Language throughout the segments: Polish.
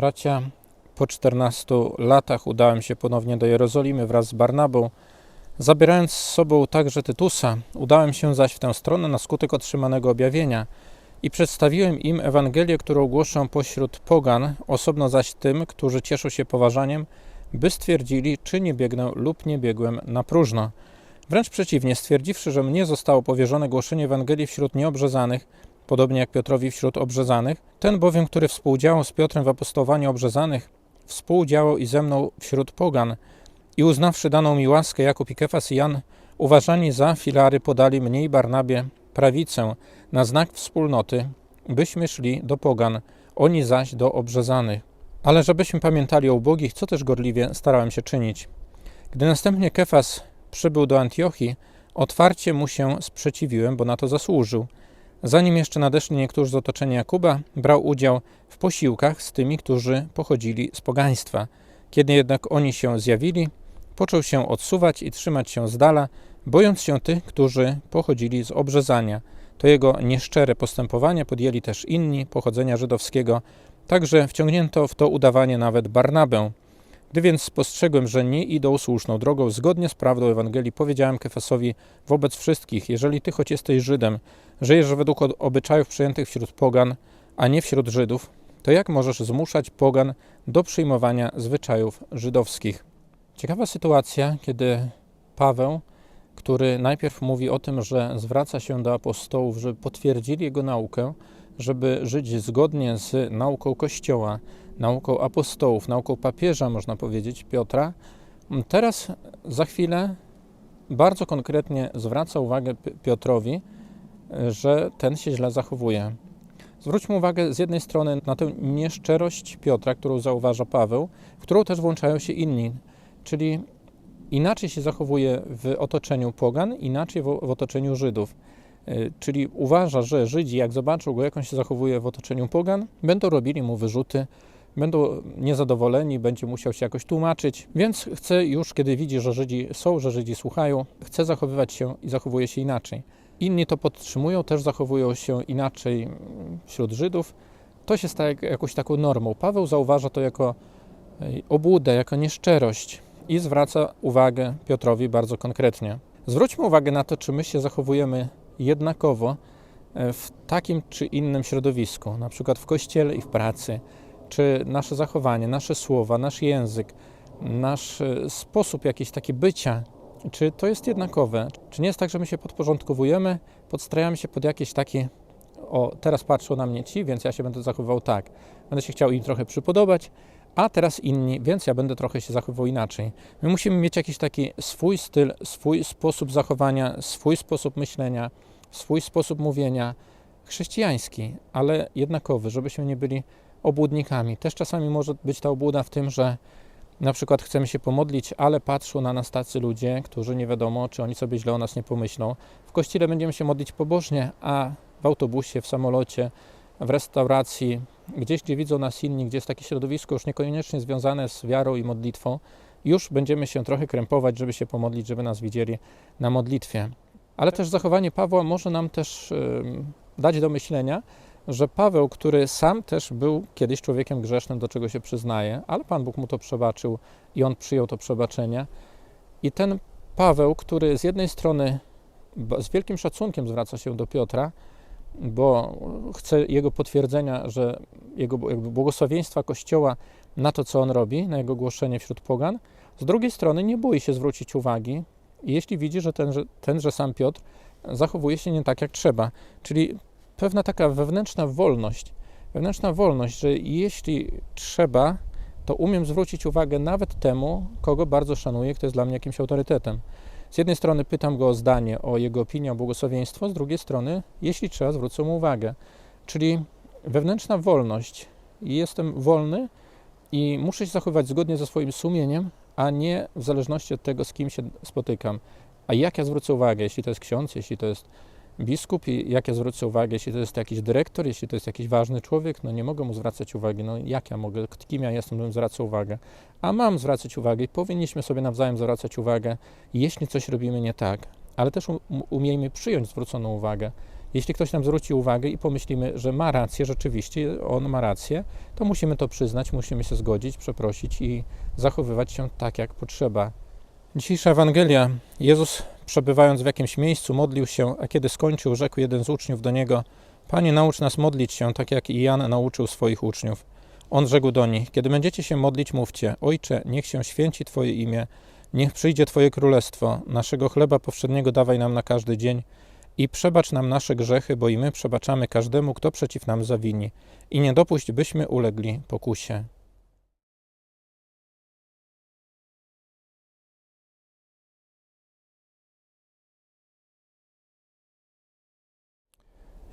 Bracia, po 14 latach udałem się ponownie do Jerozolimy wraz z Barnabą. Zabierając z sobą także Tytusa, udałem się zaś w tę stronę na skutek otrzymanego objawienia i przedstawiłem im Ewangelię, którą głoszę pośród pogan, osobno zaś tym, którzy cieszą się poważaniem, by stwierdzili, czy nie biegnę lub nie biegłem na próżno. Wręcz przeciwnie, stwierdziwszy, że mnie zostało powierzone głoszenie Ewangelii wśród nieobrzezanych, podobnie jak Piotrowi wśród obrzezanych, ten bowiem, który współdziałał z Piotrem w apostolowaniu obrzezanych, współdziałał i ze mną wśród pogan. I uznawszy daną mi łaskę, Jakub i Kefas i Jan, uważani za filary, podali mnie i Barnabie prawicę na znak wspólnoty, byśmy szli do pogan, oni zaś do obrzezanych. Ale żebyśmy pamiętali o ubogich, co też gorliwie starałem się czynić. Gdy następnie Kefas przybył do Antiochii, otwarcie mu się sprzeciwiłem, bo na to zasłużył. Zanim jeszcze nadeszli niektórzy z otoczenia Jakuba, brał udział w posiłkach z tymi, którzy pochodzili z pogaństwa. Kiedy jednak oni się zjawili, począł się odsuwać i trzymać się z dala, bojąc się tych, którzy pochodzili z obrzezania. To jego nieszczere postępowanie podjęli też inni pochodzenia żydowskiego, także wciągnięto w to udawanie nawet Barnabę. Gdy więc spostrzegłem, że nie idą słuszną drogą, zgodnie z prawdą Ewangelii, powiedziałem Kefasowi wobec wszystkich, jeżeli ty choć jesteś Żydem, żyjesz według obyczajów przyjętych wśród pogan, a nie wśród Żydów, to jak możesz zmuszać pogan do przyjmowania zwyczajów żydowskich? Ciekawa sytuacja, kiedy Paweł, który najpierw mówi o tym, że zwraca się do apostołów, żeby potwierdzili jego naukę, żeby żyć zgodnie z nauką Kościoła, nauką apostołów, nauką papieża, można powiedzieć, Piotra, teraz za chwilę bardzo konkretnie zwraca uwagę Piotrowi, że ten się źle zachowuje. Zwróćmy uwagę z jednej strony na tę nieszczerość Piotra, którą zauważa Paweł, w którą też włączają się inni, czyli inaczej się zachowuje w otoczeniu pogan, inaczej w, w otoczeniu Żydów. Czyli uważa, że Żydzi, jak zobaczą go, jak on się zachowuje w otoczeniu pogan, będą robili mu wyrzuty, będą niezadowoleni, będzie musiał się jakoś tłumaczyć, więc chce już, kiedy widzi, że Żydzi są, że Żydzi słuchają, chce zachowywać się i zachowuje się inaczej. Inni to podtrzymują, też zachowują się inaczej wśród Żydów. To się staje jakąś taką normą. Paweł zauważa to jako obłudę, jako nieszczerość i zwraca uwagę Piotrowi bardzo konkretnie. Zwróćmy uwagę na to, czy my się zachowujemy jednakowo w takim czy innym środowisku, na przykład w kościele i w pracy, czy nasze zachowanie, nasze słowa, nasz język, nasz sposób jakiś taki bycia, czy to jest jednakowe? Czy nie jest tak, że my się podporządkowujemy, podstrajamy się pod jakieś takie, o teraz patrzą na mnie ci, więc ja się będę zachowywał tak. Będę się chciał im trochę przypodobać, a teraz inni, więc ja będę trochę się zachowywał inaczej. My musimy mieć jakiś taki swój styl, swój sposób zachowania, swój sposób myślenia, swój sposób mówienia, chrześcijański, ale jednakowy, żebyśmy nie byli obłudnikami. Też czasami może być ta obłuda w tym, że na przykład chcemy się pomodlić, ale patrzą na nas tacy ludzie, którzy nie wiadomo, czy oni sobie źle o nas nie pomyślą. W kościele będziemy się modlić pobożnie, a w autobusie, w samolocie, w restauracji, gdzieś, gdzie widzą nas inni, gdzie jest takie środowisko już niekoniecznie związane z wiarą i modlitwą, już będziemy się trochę krępować, żeby się pomodlić, żeby nas widzieli na modlitwie. Ale też zachowanie Pawła może nam też yy, dać do myślenia, że Paweł, który sam też był kiedyś człowiekiem grzesznym, do czego się przyznaje, ale Pan Bóg mu to przebaczył i on przyjął to przebaczenie. I ten Paweł, który z jednej strony z wielkim szacunkiem zwraca się do Piotra, bo chce jego potwierdzenia, że jego błogosławieństwa Kościoła na to, co on robi, na jego głoszenie wśród pogan, z drugiej strony nie boi się zwrócić uwagi, jeśli widzi, że tenże, tenże sam Piotr zachowuje się nie tak, jak trzeba. Czyli pewna taka wewnętrzna wolność, wewnętrzna wolność, że jeśli trzeba, to umiem zwrócić uwagę nawet temu, kogo bardzo szanuję, kto jest dla mnie jakimś autorytetem. Z jednej strony pytam go o zdanie, o jego opinię, o błogosławieństwo, z drugiej strony, jeśli trzeba, zwrócę mu uwagę. Czyli wewnętrzna wolność. Jestem wolny i muszę się zachowywać zgodnie ze swoim sumieniem, a nie w zależności od tego, z kim się spotykam. A jak ja zwrócę uwagę, jeśli to jest ksiądz, jeśli to jest biskup i jak ja zwrócę uwagę, jeśli to jest jakiś dyrektor, jeśli to jest jakiś ważny człowiek, no nie mogę mu zwracać uwagi, no jak ja mogę, kim ja jestem, bym zwracał uwagę. A mam zwracać uwagę i powinniśmy sobie nawzajem zwracać uwagę, jeśli coś robimy nie tak, ale też umiejmy przyjąć zwróconą uwagę. Jeśli ktoś nam zwróci uwagę i pomyślimy, że ma rację, rzeczywiście on ma rację, to musimy to przyznać, musimy się zgodzić, przeprosić i zachowywać się tak, jak potrzeba. Dzisiejsza Ewangelia. Jezus, przebywając w jakimś miejscu, modlił się, a kiedy skończył, rzekł jeden z uczniów do niego: Panie, naucz nas modlić się, tak jak i Jan nauczył swoich uczniów. On rzekł do nich: Kiedy będziecie się modlić, mówcie: Ojcze, niech się święci Twoje imię, niech przyjdzie Twoje królestwo. Naszego chleba powszedniego dawaj nam na każdy dzień i przebacz nam nasze grzechy, bo i my przebaczamy każdemu, kto przeciw nam zawini. I nie dopuść, byśmy ulegli pokusie.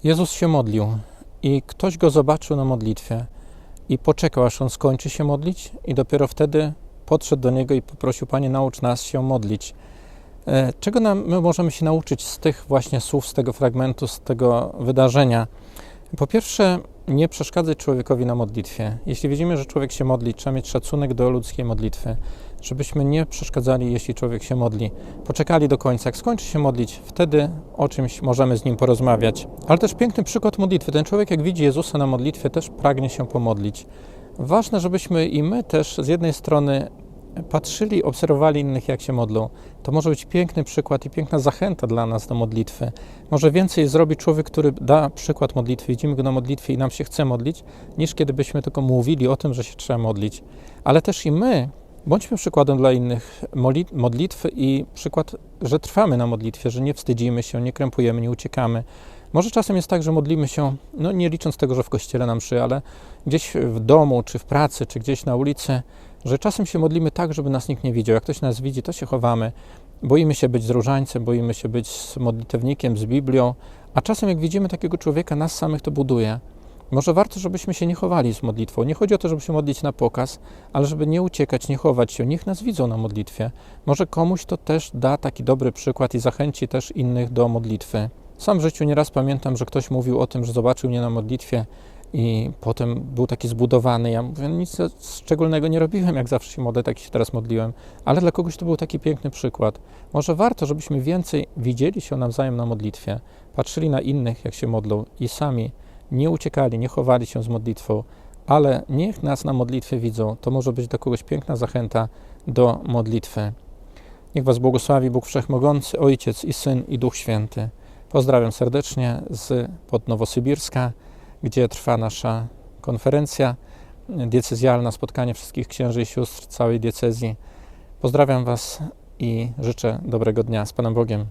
Jezus się modlił i ktoś go zobaczył na modlitwie i poczekał, aż on skończy się modlić, i dopiero wtedy podszedł do niego i poprosił: Panie, naucz nas się modlić. E, czego nam, my możemy się nauczyć z tych właśnie słów, z tego fragmentu, z tego wydarzenia? Po pierwsze, nie przeszkadzać człowiekowi na modlitwie. Jeśli widzimy, że człowiek się modli, trzeba mieć szacunek do ludzkiej modlitwy, żebyśmy nie przeszkadzali, jeśli człowiek się modli. Poczekali do końca. Jak skończy się modlić, wtedy o czymś możemy z nim porozmawiać. Ale też piękny przykład modlitwy. Ten człowiek, jak widzi Jezusa na modlitwie, też pragnie się pomodlić. Ważne, żebyśmy i my też z jednej strony patrzyli, obserwowali innych, jak się modlą. To może być piękny przykład i piękna zachęta dla nas do modlitwy. Może więcej zrobi człowiek, który da przykład modlitwy, widzimy go na modlitwie i nam się chce modlić, niż kiedy byśmy tylko mówili o tym, że się trzeba modlić. Ale też i my bądźmy przykładem dla innych modlitwy i przykład, że trwamy na modlitwie, że nie wstydzimy się, nie krępujemy, nie uciekamy. Może czasem jest tak, że modlimy się, no nie licząc tego, że w kościele nam przy, ale gdzieś w domu, czy w pracy, czy gdzieś na ulicy, że czasem się modlimy tak, żeby nas nikt nie widział. Jak ktoś nas widzi, to się chowamy. Boimy się być z różańcem, boimy się być z modlitewnikiem, z Biblią, a czasem jak widzimy takiego człowieka, nas samych to buduje. Może warto, żebyśmy się nie chowali z modlitwą. Nie chodzi o to, żeby się modlić na pokaz, ale żeby nie uciekać, nie chować się. Niech nas widzą na modlitwie. Może komuś to też da taki dobry przykład i zachęci też innych do modlitwy. Sam w życiu nieraz pamiętam, że ktoś mówił o tym, że zobaczył mnie na modlitwie i potem był taki zbudowany. Ja mówię, nic szczególnego nie robiłem, jak zawsze się modlę, tak się teraz modliłem. Ale dla kogoś to był taki piękny przykład. Może warto, żebyśmy więcej widzieli się nawzajem na modlitwie, patrzyli na innych, jak się modlą i sami nie uciekali, nie chowali się z modlitwą, ale niech nas na modlitwie widzą. To może być dla kogoś piękna zachęta do modlitwy. Niech Was błogosławi Bóg Wszechmogący, Ojciec i Syn i Duch Święty. Pozdrawiam serdecznie z pod Nowosybirska, gdzie trwa nasza konferencja diecezjalna, spotkanie wszystkich księży i sióstr całej diecezji. Pozdrawiam Was i życzę dobrego dnia z Panem Bogiem.